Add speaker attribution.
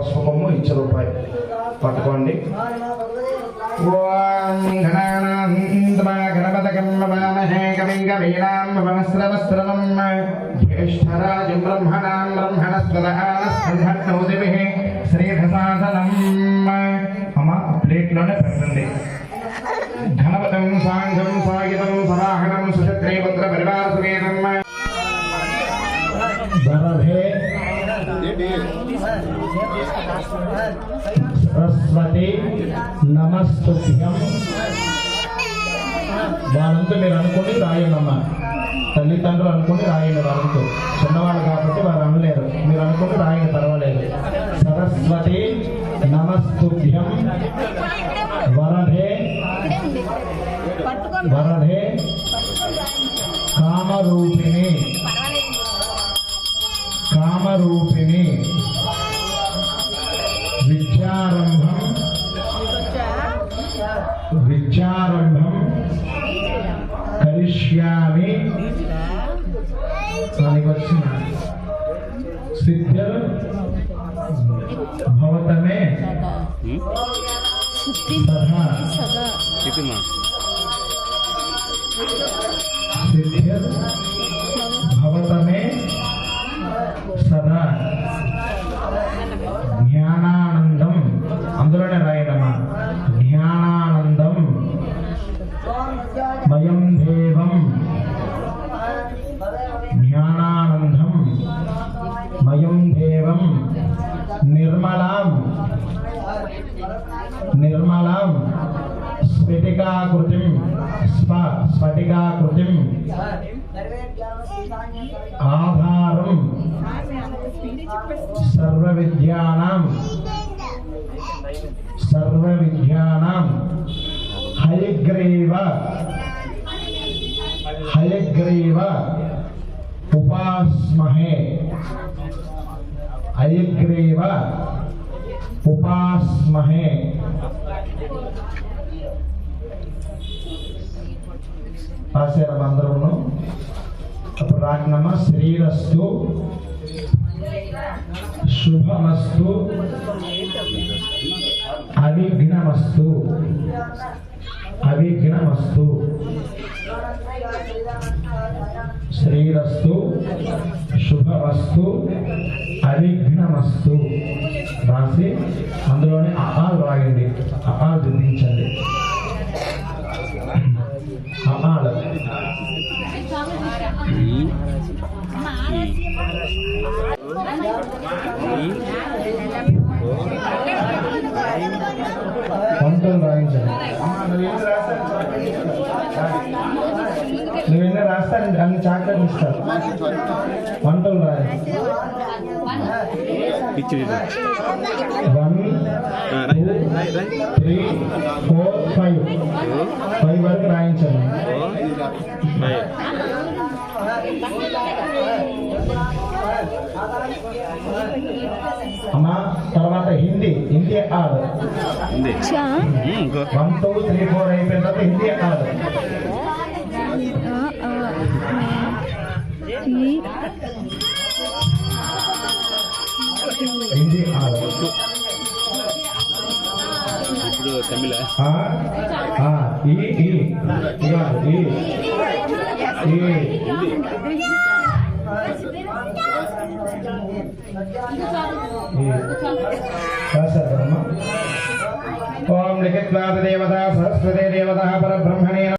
Speaker 1: పసుపము ఇచ్చే రూపాయి. పట్టుకోండి. జ్యేష్ఠరాజం బ్రహ్మణాం బ్రహ్మణస్పదహానస్పృహన్నోదిభిః శ్రీధసాసనం అమ్మ ప్లేట్లోనే పెట్టండి. ఘనపదం సాంఘం సాగితం సరాహణం సుశత్రే పుత్ర పరివార సమేతం దరభే సరస్వతి నమస్తుభ్యం. వాళ్ళంతా మీరు అనుకుని రాయండమ్మా తల్లిదండ్రులు అనుకుని రాయండి వాళ్ళంతా. చిన్నవాళ్ళు కాబట్టి వారు అనలేరు. మీరు అనుకుని రాయండి పర్వాలేదు. సరస్వతి నమస్తుభ్యం. వరధే వరదే కామరూపిణి. कामरूपिणी विद्यारंभम। विद्यारंभम। करिष्यामि। सिद्धिर भवतमे। सदा सिद्धिर నిర్మలాం స్ఫటికాకృతిం స్ఫ స్ఫటికాకృతిం ఆధారం సర్వ విద్యానాం సర్వ విద్యానాం హయగ్రీవ. హయగ్రీవ. ఉపాస్మహే. హయగ్రీవ. ఉపాస్మహే. రాశారు అందరూ అప్పుడు రాజ్ఞమ శ్రీరస్తు. శుభమస్తు. అవిఘ్నమస్తు. అవిఘ్నమస్తు. శ్రీరస్తు. శుభమస్తు. అవిఘ్నమస్తు. రాసి అందులోనే అహాలు రాయండి. అహాలు దిండించండి అహాలు వంటలు రాయించండి. నువ్వేనా రాస్తానండి అన్ని చాక్లెట్లు ఇస్తారు. వంటలు
Speaker 2: పిచ్చి
Speaker 1: one two three four five. Five వరకు రాయించండి. అమ్మా తర్వాత హిందీ. హిందీ ఆడు వన్ టూ త్రీ ఫోర్ అయిపోయిన తర్వాత హిందీ ఆడు
Speaker 2: ఇప్పుడు తమిళ.
Speaker 1: ఓం లిఖిత్వాద దేవత సరస్వతి దేవత పరబ్రహ్మణే